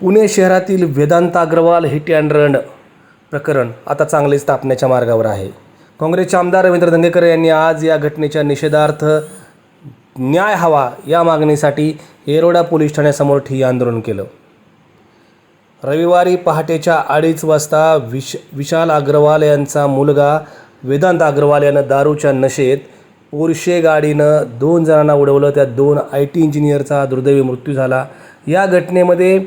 पुणे शहरातील Vedant Agrawal hit and run प्रकरण आता चांगलेच तापण्याच्या मार्गावर आहे. काँग्रेसचे आमदार रवींद्र धंगेकर यांनी आज या घटनेच्या निषेधार्थ न्याय हवा या मागणीसाठी येरोडा पोलीस ठाण्यासमोर ठिय्या आंदोलन केलं. रविवारी पहाटेच्या अडीच वाजता विश विशाल अग्रवाल यांचा मुलगा वेदांत अग्रवाल यानं दारूच्या नशेत पोरशे गाडीनं दोन जणांना उडवलं. त्यात दोन आय टी इंजिनियरचा दुर्दैवी मृत्यू झाला. या घटनेमध्ये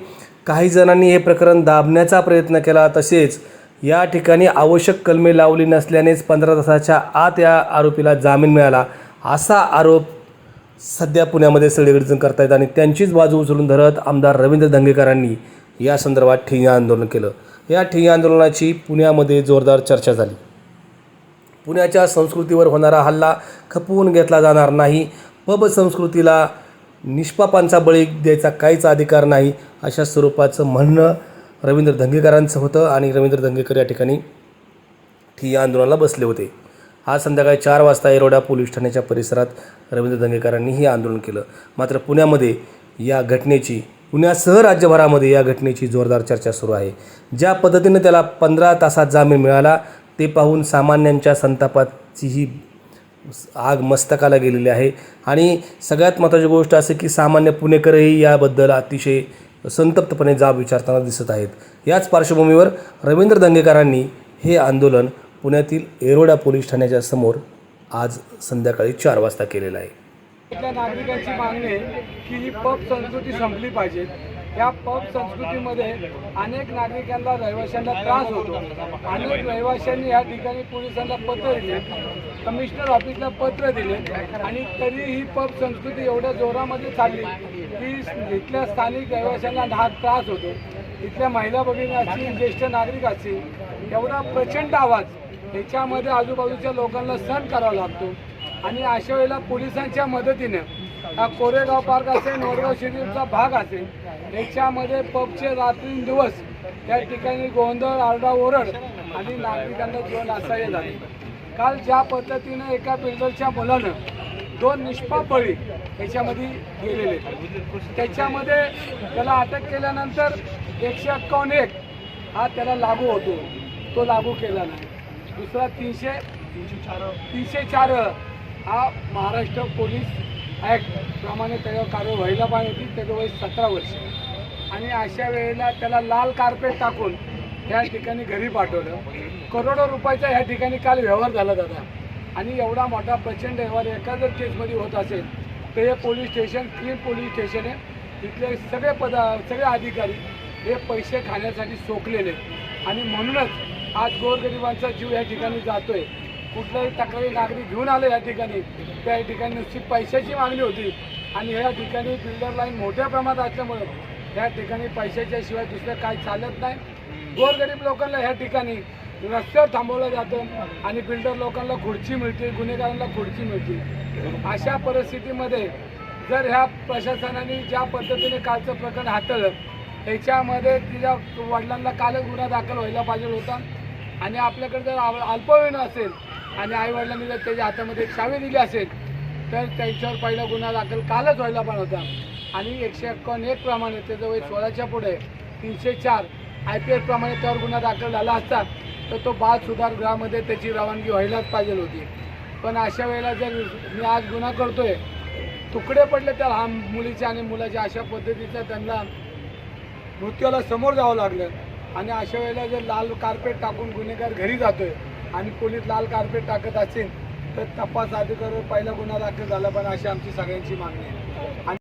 काही जणांनी हे प्रकरण दाबण्याचा प्रयत्न केला. तसेच या ठिकाणी आवश्यक कलमे लावली नसल्यानेच पंधरा तासाच्या आत या आरोपीला जामीन मिळाला. असा आरोप सध्या पुण्यामध्ये सगळीकडे करतायत आणि त्यांचीच बाजू उचलून धरत आमदार रवींद्र धंगेकरांनी या संदर्भात ठिय्या आंदोलन केलं. या ठिय्या आंदोलनाची पुण्यामध्ये जोरदार चर्चा झाली. पुण्याच्या संस्कृतीवर होणारा हल्ला खपवून घेतला जाणार नाही. पब संस्कृतीला निष्पापांचा बळी द्यायचा काहीच अधिकार नाही अशा स्वरूपाचं म्हणणं रवींद्र धंगेकरांचं होतं आणि रवींद्र धंगेकर या ठिकाणी ठिय्या आंदोलनाला बसले होते. आज संध्याकाळी चार वाजता येरोडा पोलीस ठाण्याच्या परिसरात रवींद्र दंगेकरांनी हे आंदोलन केलं. मात्र पुण्यामध्ये या घटनेची पुण्यासह राज्यभरामध्ये या घटनेची जोरदार चर्चा सुरू आहे. ज्या पद्धतीनं त्याला पंधरा तासात जामीन मिळाला ते पाहून सामान्यांच्या संतापाचीही आग मस्तकाला गेलेली आहे. आणि सगळ्यात महत्त्वाची गोष्ट असे की सामान्य पुणेकरही याबद्दल अतिशय संतप्तपणे जाब विचारताना दिसत आहेत. याच पार्श्वभूमीवर रवींद्र दंगेकरांनी हे आंदोलन पुण्यातील एरोडा पोलीस ठाण्याच्या समोर आज संध्याकाळी चार वाजता केलेलं आहे. नागरिकांची मागणी आहे की ही पब संस्कृती संपली पाहिजे. या पब संस्कृतीमध्ये अनेक नागरिकांना रहिवाशांना त्रास होतो. अनेक रहिवाशांनी या ठिकाणी पोलिसांना पत्र दिले. कमिशनर ऑफिसला पत्र दिले. आणि तरी ही पब संस्कृती एवढ्या जोरामध्ये चालली की इथल्या स्थानिक रहिवाशांना हा त्रास होतो. इथल्या महिला भगिनी असतील ज्येष्ठ नागरिक असतील एवढा प्रचंड आवाज याच्यामध्ये आजूबाजूच्या लोकांना सहन करावा लागतो. आणि अशा वेळेला पोलिसांच्या मदतीनं हा कोरेगाव पार्क असेल नोरगाव शिरीफचा भाग असेल याच्यामध्ये पबचे रात्रींदिवस त्या ठिकाणी गोंधळ आरडाओरड आणि नागरिकांना जीवन असह्य झाले काल ज्या पद्धतीनं एका बिल्डरच्या मुलानं दोन निष्पाप बळी याच्यामध्ये गेलेले त्याच्यामध्ये त्याला अटक केल्यानंतर एकशे एक्कावन्न एक हा त्याला लागू होतो. तो लागू केला नाही. दुसरा तीनशे तीनशे चार हा महाराष्ट्र पोलीस ॲक्ट प्रमाणे त्याच्यावर कारवाई व्हायला पाहिजे होती त्याचं वय सतरा वर्ष. आणि अशा वेळेला त्याला लाल कार्पेट टाकून या ठिकाणी घरी पाठवलं. करोडो रुपयाचा ह्या ठिकाणी काल व्यवहार झाला दादा. आणि एवढा मोठा प्रचंड व्यवहार एका जर केसमध्ये होत असेल तर हे police station clean police station आहे. तिथले सगळे पदा सगळे अधिकारी हे पैसे खाण्यासाठी सोकलेले आणि म्हणूनच आज गोरगरिबांचा जीव या ठिकाणी जातोय. कुठल्याही तक्रारी नागरिक घेऊन आलं या ठिकाणी त्या ठिकाणी नुसती पैशाची मागणी होती. आणि या ठिकाणी बिल्डर लाईन मोठ्या प्रमाणात असल्यामुळं या ठिकाणी पैशाच्या शिवाय दुसरं काही चालत नाही. गोरगरीब लोकांना ह्या ठिकाणी रस्त्यावर थांबवलं जातं आणि बिल्डर लोकांना खुर्ची मिळते गुन्हेगारांना खुर्ची मिळते. अशा परिस्थितीमध्ये जर ह्या प्रशासनाने ज्या पद्धतीने कालचं प्रकरण हाताळलं त्याच्यामध्ये तिच्या वडिलांना कालच गुन्हा दाखल व्हायला पाहिजे होता. आणि आपल्याकडे जर अल्पवयीन असेल आणि आईवडिलांनी जर त्याच्या हातामध्ये एक चावी दिली असेल तर त्यांच्यावर पहिला गुन्हा दाखल कालच व्हायला पण होता. आणि एकशे एकावन्न एक प्रमाणे त्याचं वय सोळाच्या पुढे तीनशे चार आय पी एलप्रमाणे त्यावर गुन्हा दाखल झाला असता तर तो बाल सुधारगृहामध्ये त्याची रवानगी व्हायलाच पाहिजे होती. पण अशा वेळेला जर मी आज गुन्हा करतोय तुकडे पडले त्या हा मुलीच्या आणि मुलाच्या अशा पद्धतीचं त्यांना मृत्यूला समोर जावं लागलं. आणि अशा वेळेला जर लाल कार्पेट टाकून गुन्हेगार घरी जातोय आणि कोणी लाल कार्पेट टाकत असेल तर तपास अधिकाऱ्यावर पहिला गुन्हा दाखल झाला पण अशी आमची सगळ्यांची मागणी आहे. आणि